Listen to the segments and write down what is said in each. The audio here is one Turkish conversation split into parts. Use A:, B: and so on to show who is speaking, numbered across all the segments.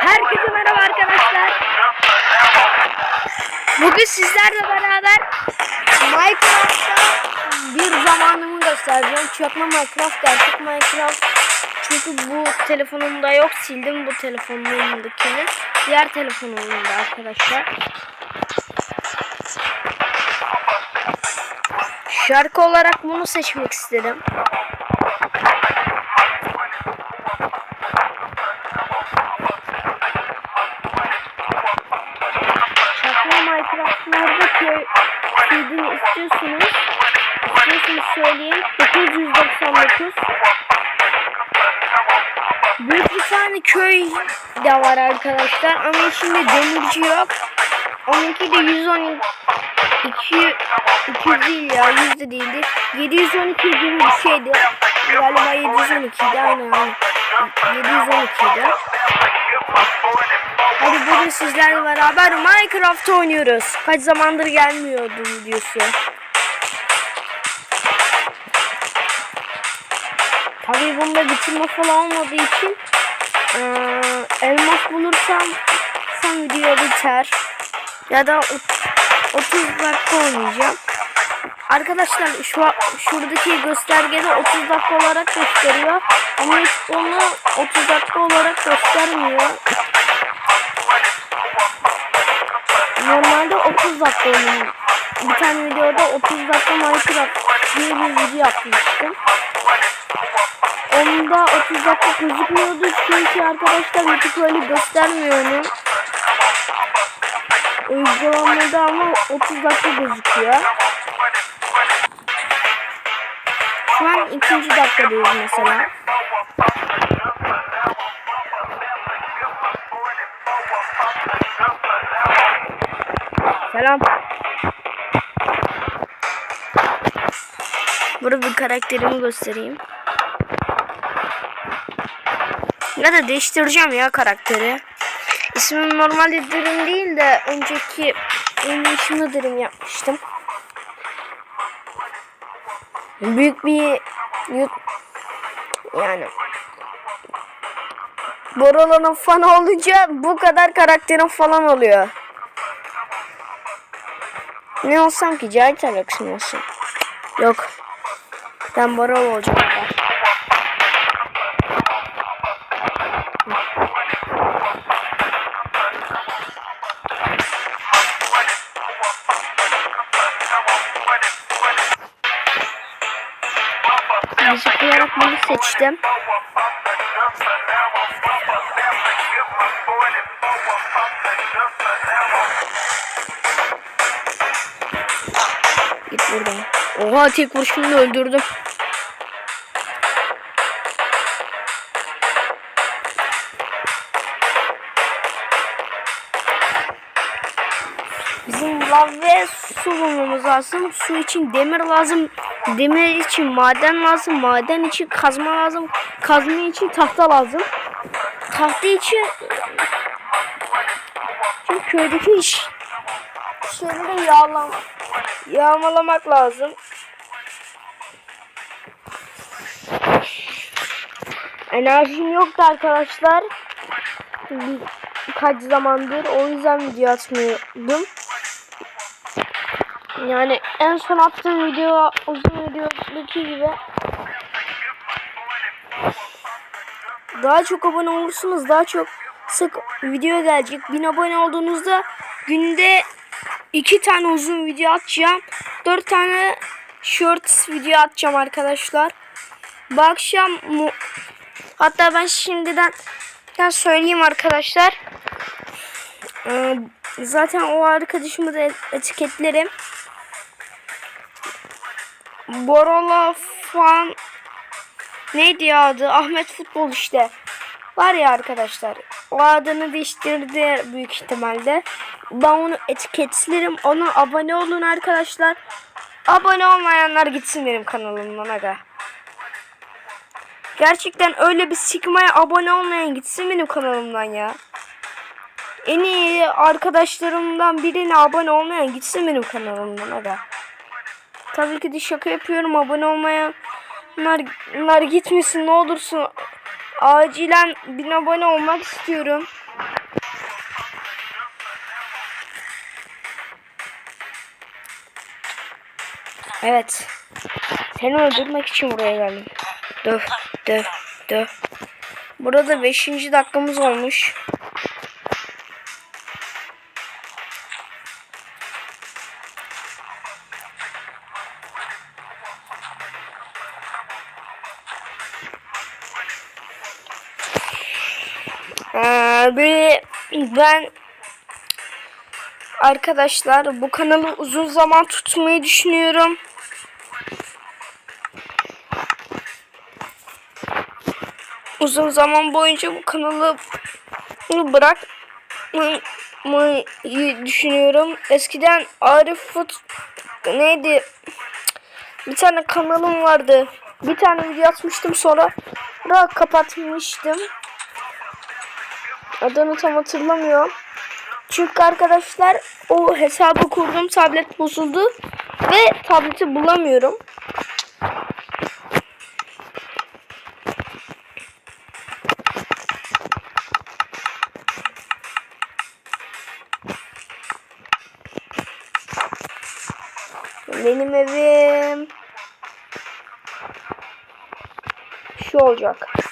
A: Herkese merhaba arkadaşlar. Bugün sizlerle beraber Minecraft'ta bir zamanımı göstereceğim. Çakma Minecraft, gerçek Minecraft. Çünkü bu telefonumda yok. Sildim bu telefonumdakini. Diğer telefonumda arkadaşlar. Şarkı olarak bunu seçmek istedim. Minecraft'larda köy seedini istiyorsunuz. İstiyorsanız söyleyin. 999 Büyük bir tane köy de var arkadaşlar ama içinde demirci yok. Onunki de 112 200 200 değil ya 100 de değildi. 712 gibi bir şeydi. Galiba 712 idi aynen. 712 idi. Hadi bugün sizlerle beraber Minecraft oynuyoruz. Kaç zamandır gelmiyordu videosu. Tabii bunda bitirme falan olmadığı için eee, elmas bulursam son video biter. Ya da ot- 30 dakika oynayacağım. Arkadaşlar şu şuradaki göstergede 30 dakika olarak gösteriyor. Ama hiç onu 30 dakika olarak göstermiyor. Normalde 30 dakika oynuyorum. Bir tane videoda 30 dakika Minecraft diye bir video yapmıştım. Onda 30 dakika gözükmüyordu çünkü arkadaşlar YouTube öyle göstermiyor onu. Uygulamada ama 30 dakika gözüküyor. Şu an ikinci dakikadayız mesela. Selam. Burada bir karakterimi göstereyim. Ya da değiştireceğim ya karakteri. İsmim normalde Dream değil de önceki oynayışımda Dream yapmıştım. Büyük bir yut yani Borolo'nun fanı olunca bu kadar karakterim falan oluyor. Ne olsam ki Cahit Alex olsun? Yok. Ben Borolo olacağım. Olarak bunu seçtim. Git buradan. Oha tek vuruşumla öldürdüm. Bizim lav ve su bulmamız lazım. Su için demir lazım. Demir için maden lazım. Maden için kazma lazım. Kazma için tahta lazım. Tahta için çünkü köydeki iş şeyleri yağlam yağmalamak lazım. Enerjim yoktu arkadaşlar. Bir, birkaç zamandır o yüzden video atmıyordum. Yani en son attığım video uzun videodaki gibi daha çok abone olursunuz daha çok sık video gelecek. 1000 abone olduğunuzda günde 2 tane uzun video atacağım. 4 tane shorts video atacağım arkadaşlar. Bu akşam mu hatta ben şimdiden ben söyleyeyim arkadaşlar. Ee, zaten o arkadaşımı da etiketlerim. Borola fan neydi adı? Ahmet Futbol işte. Var ya arkadaşlar. O adını değiştirdi büyük ihtimalle. Ben onu etiketlerim. Ona abone olun arkadaşlar. Abone olmayanlar gitsin benim kanalımdan aga. Gerçekten öyle bir sikmaya abone olmayan gitsin benim kanalımdan ya. En iyi arkadaşlarımdan birine abone olmayan gitsin benim kanalımdan aga. Tabii ki de şaka yapıyorum. Abone olmayan Bunlar, bunlar gitmesin ne olursun. Acilen bin abone olmak istiyorum. Evet. Seni öldürmek için buraya geldim. Döv, döv, döv. Burada 5. dakikamız olmuş. Ben arkadaşlar bu kanalı uzun zaman tutmayı düşünüyorum. Uzun zaman boyunca bu kanalı bırakmayı düşünüyorum. Eskiden Arif Fut neydi? Bir tane kanalım vardı. Bir tane video atmıştım sonra kapatmıştım. Adını tam hatırlamıyorum. Çünkü arkadaşlar o hesabı kurdum tablet bozuldu ve tableti bulamıyorum. Benim evim şu olacak.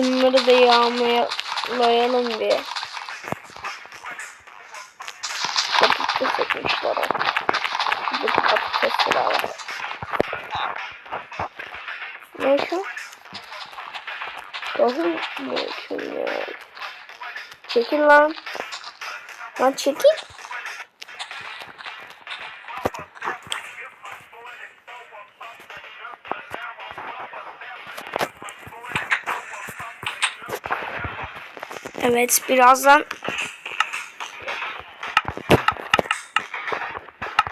A: Şunları da yağmalayalım bir. Patates etmişler o. Bir patatesler var. Ne şu? Tohum mu şunlar? Çekil lan. Lan çekil. Evet birazdan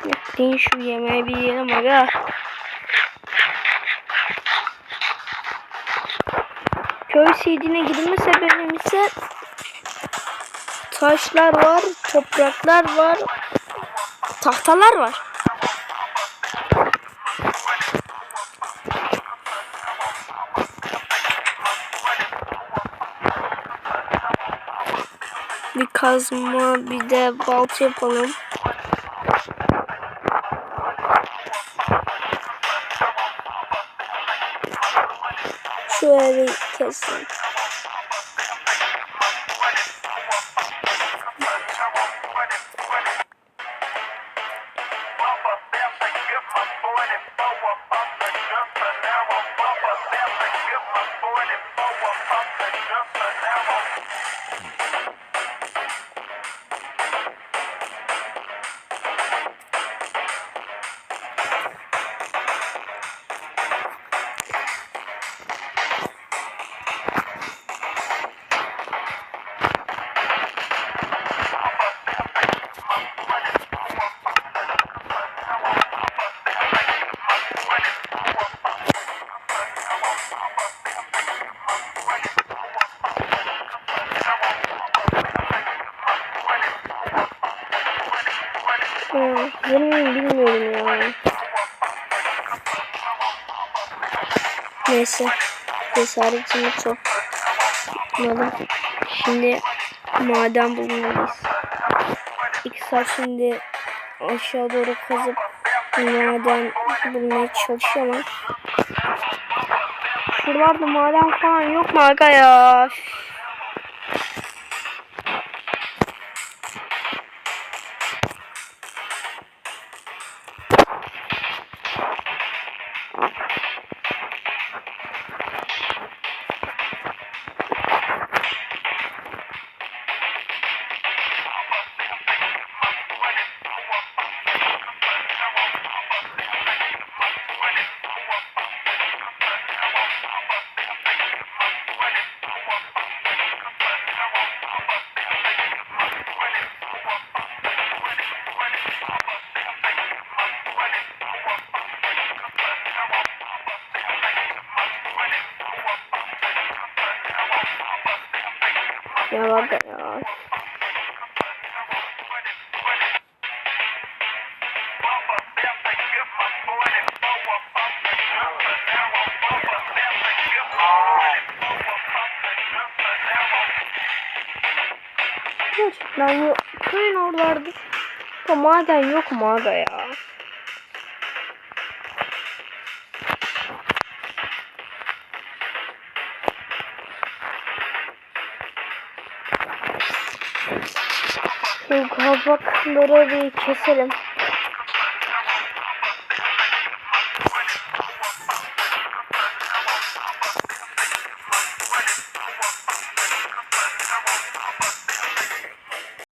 A: Bekleyin şu yemeği bir yiyelim aga. Köy CD'ne girme sebebim ise taşlar var, topraklar var, tahtalar var. Bir kazma, bir de balta yapalım. Evi kesin. Yemin bilmiyorum ya. Neyse. Cesaretimi çok tutmadım. Şimdi maden bulmalıyız. İki saat şimdi aşağı doğru kazıp maden bulmaya çalışıyorum Şuralarda maden falan yok mu aga? Ya Gerçekten yok. Köyün oralarda. Da maden yok mu aga ya? Şu kabakları bir keselim.